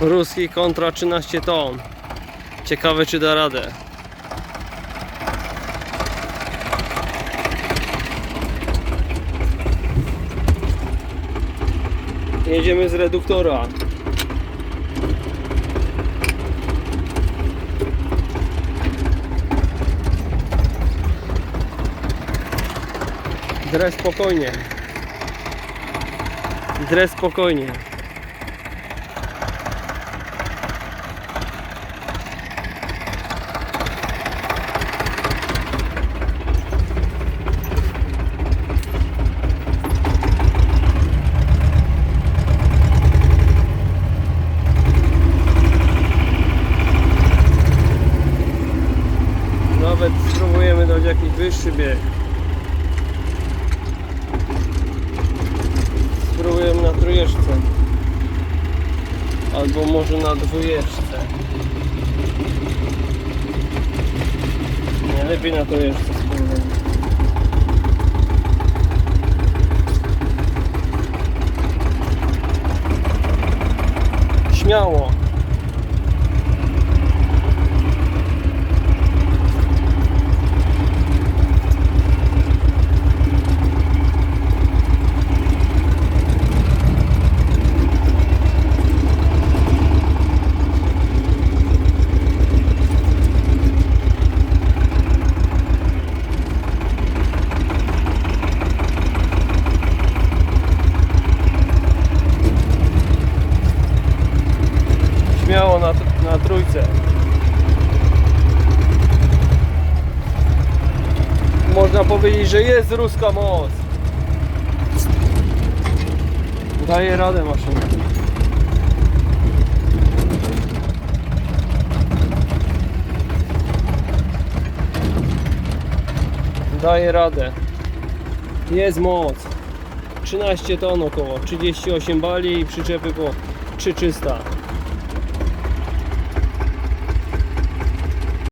Ruski kontra 13 ton. Ciekawe czy da radę. Jedziemy z reduktora. Dres spokojnie. Dres spokojnie. Dać jakiś wyższy bieg. Spróbujemy na trójeczce. Albo może na dwójeczce. Nie, lepiej na trójeczce. Śmiało. Śmiało na, trójce. Można powiedzieć, że jest ruska moc. Daje radę maszyna. Daje radę. Jest moc. 13 ton około, 38 bali i przyczepy po 3300.